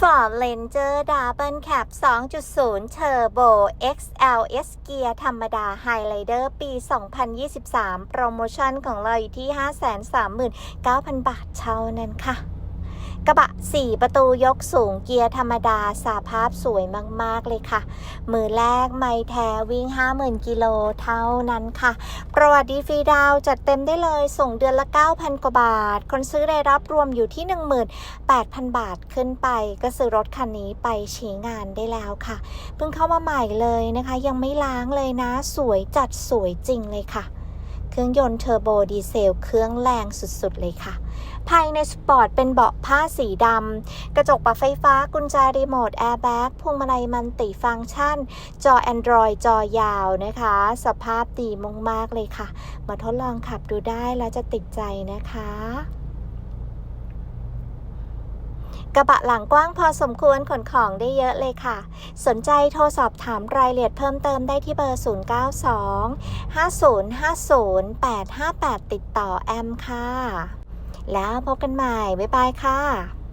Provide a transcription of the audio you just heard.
Ford Ranger Double Cab 2.0 Turbo XLS เกียร์ธรรมดา Highlander ปี 2023 โปรโมชั่นของเราอยู่ที่ 539,000 บาทเท่านั้นค่ะ กระบะ 4 ประตูยกสูงเกียร์ธรรมดาสาภาพสวยมาก ๆ เลยค่ะ มือแรกไม่แท้วิ่ง 50,000 กิโลเท่านั้นค่ะ ประวัติดีฟรีดาวจัดเต็มได้เลยส่งเดือนละ 9,000 กว่าบาท คนซื้อได้รับรวมอยู่ที่ 18,000 บาทขึ้นไป ก็ซื้อรถคันนี้ไปใช้งานได้แล้วค่ะ เพิ่งเข้ามาใหม่เลยนะคะ ยังไม่ล้างเลยนะ สวยจัดสวยจริงเลยค่ะ เครื่องยนต์เทอร์โบดีเซลเครื่องแรงสุดๆ เลยค่ะ ภายในสปอร์ตเป็นเบาะผ้าสีดำ กระจกปรับไฟฟ้ากุญแจรีโมทแอร์แบ็กพวงมาลัยมันติฟังก์ชัน จอ Android จอยาวนะคะ สภาพดีมากๆเลยค่ะ มาทดลองขับดูได้แล้วจะติดใจนะคะ กระบะหลังกว้างพอสมควรขนของได้เยอะเลยค่ะ สนใจโทรสอบถามรายละเอียดเพิ่มเติมได้ที่เบอร์ 092 5050 858 ติดต่อแอมค่ะ แล้วพบกันใหม่ บ๊ายบายค่ะ